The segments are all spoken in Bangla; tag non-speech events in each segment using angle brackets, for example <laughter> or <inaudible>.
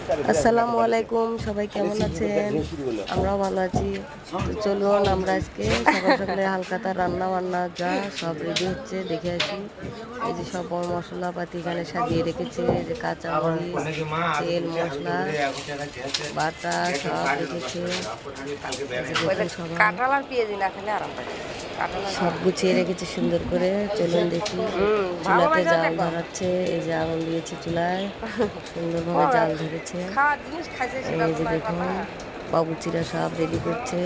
আসসালামু আলাইকুম সবাই কেমন আছেন? আমরাও ভালো আছি। তো চলুন আমরা আজকে সকাল সকালে হালকাতা রান্না বান্না যা সব রেডি হচ্ছে দেখে আসি। এই যে সব মশলাপাতি এখানে সাজিয়ে রেখেছে যে কাঁচা মরিচ তেল মশলা বাটা সব রেখেছে। সব গুছিয়ে রেখেছে সুন্দর করে। চলুন দেখি। চুলাতে জাল ধরাচ্ছে এই যে আগুন দিয়েছে চুলায়। <laughs> সুন্দরভাবে জাল ধরেছে। সেটা এই যে দেখুন বাবুচিরা সব রেডি করছে।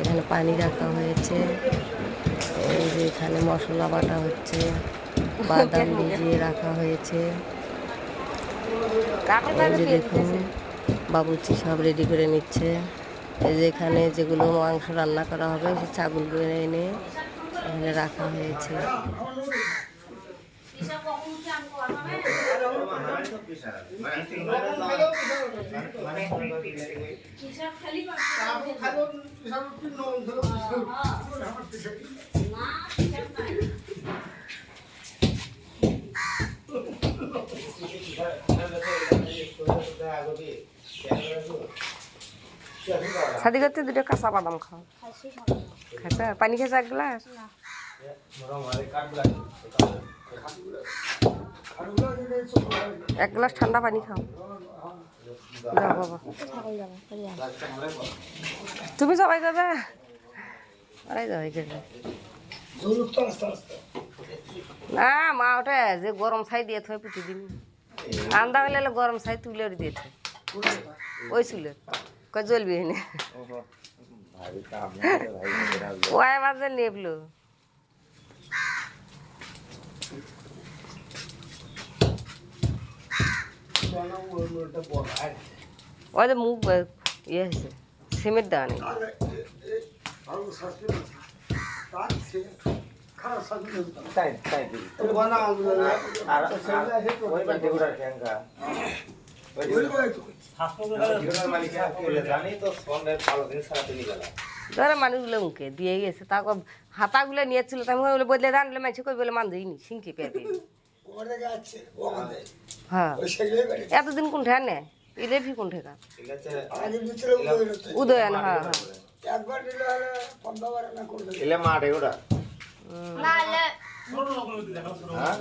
এখানে পানি রাখা হয়েছে। এই যে এখানে মশলা বাটা হচ্ছে। বাদাম ভিজিয়ে রাখা হয়েছে। এই যে দেখুন বাবুচি সব রেডি করে নিচ্ছে। এই যে এখানে যেগুলো মাংস রান্না করা হবে সে ছাগলগুলো এনে এখানে রাখা হয়েছে। সাদি করতে দুটো কাঁচা বাদাম খাও। খাইছে? পানি খেয়েছে এক গ্লাস এক গ্লাস ঠান্ডা পানি খাও। যাও বাবা। তুমি সবাই যাই না মা ওটা যে গরম ছাই দিয়ে থই পুঁতি দিন আন্দা হলে গরম ছাই তুলে দিয়ে থই ওই চুলের কই জ্বলবি ওয়াই মাঝে নেবলো ওই যে মুখ আহ, ইয়ে হয়েছে সিমেন্ট দেওয়া নেই তাই তাই দিই আর ওই বাড়ি গুড়ার ঠ্যাঙ্গা ওই গুড়ার মালিক জানি তো। সন্ধ্যের ভালো দিন সারা দিনই গেল ধরে মানুষগুলো মুখে দিয়ে গেছে তারপর হাতাগুলো নিয়েছিল তাই আমি বলে বদলে দাঁড়লে মাঝে কই বলে মান দিইনি সিংকি পেয়ে পেয়ে হ্যাঁ। এতদিন কোন ঠেয়া নে ইলেভি কোন ঠেকা ঠিক উদয়ন হ্যাঁ হ্যাঁ। হ্যাঁ?